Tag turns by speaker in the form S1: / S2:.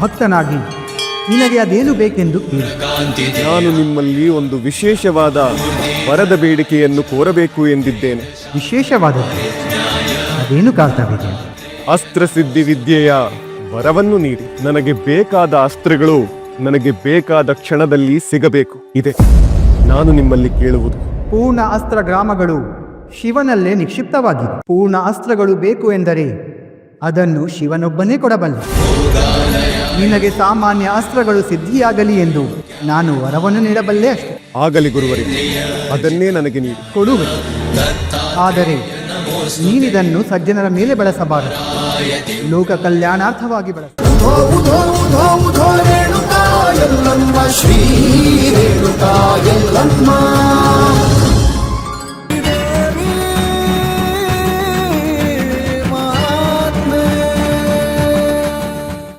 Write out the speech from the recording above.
S1: ಭಕ್ತನಾಗಿ. ನಿನಗೆ ಅದೇನು ಬೇಕೆಂದು
S2: ನಾನು ನಿಮ್ಮಲ್ಲಿ ಒಂದು ವಿಶೇಷವಾದ ವರದ ಬೇಡಿಕೆಯನ್ನು ಕೋರಬೇಕು ಎಂದಿದ್ದೇನೆ.
S1: ವಿಶೇಷವಾದ ಅದೇನು ಅಸ್ತ್ರ
S2: ಅಸ್ತ್ರಸಿದ್ಧಿ ವಿದ್ಯೆಯ ವರವನ್ನು ನೀಡಿ. ನನಗೆ ಬೇಕಾದ ಅಸ್ತ್ರಗಳು ನನಗೆ ಬೇಕಾದ ಕ್ಷಣದಲ್ಲಿ ಸಿಗಬೇಕು. ಇದೆ. ನಾನು ನಿಮ್ಮಲ್ಲಿ ಕೇಳುವುದು.
S1: ಪೂರ್ಣ ಅಸ್ತ್ರ ಗ್ರಾಮಗಳು ಶಿವನಲ್ಲೇ ನಿಕ್ಷಿಪ್ತವಾಗಿವೆ ಪೂರ್ಣ ಅಸ್ತ್ರಗಳು ಬೇಕು ಎಂದರೆ ಅದನ್ನು ಶಿವನೊಬ್ಬನೇ ಕೊಡಬಲ್ಲ. ನಿನಗೆ ಸಾಮಾನ್ಯ ಅಸ್ತ್ರಗಳು ಸಿದ್ಧಿಯಾಗಲಿ ಎಂದು ನಾನು ವರವನ್ನು ನೀಡಬಲ್ಲೆ ಅಷ್ಟೆ
S2: ಆಗಲಿ ಗುರುವರಿಗೆ ಅದನ್ನೇ ನನಗೆ ನೀಡಿ
S1: ಕೊಡುವೆ ಆದರೆ ನೀನಿದನ್ನು ಸಜ್ಜನರ ಮೇಲೆ ಬಳಸಬಾರದು ಲೋಕ ಕಲ್ಯಾಣಾರ್ಥವಾಗಿ ಬಳಸ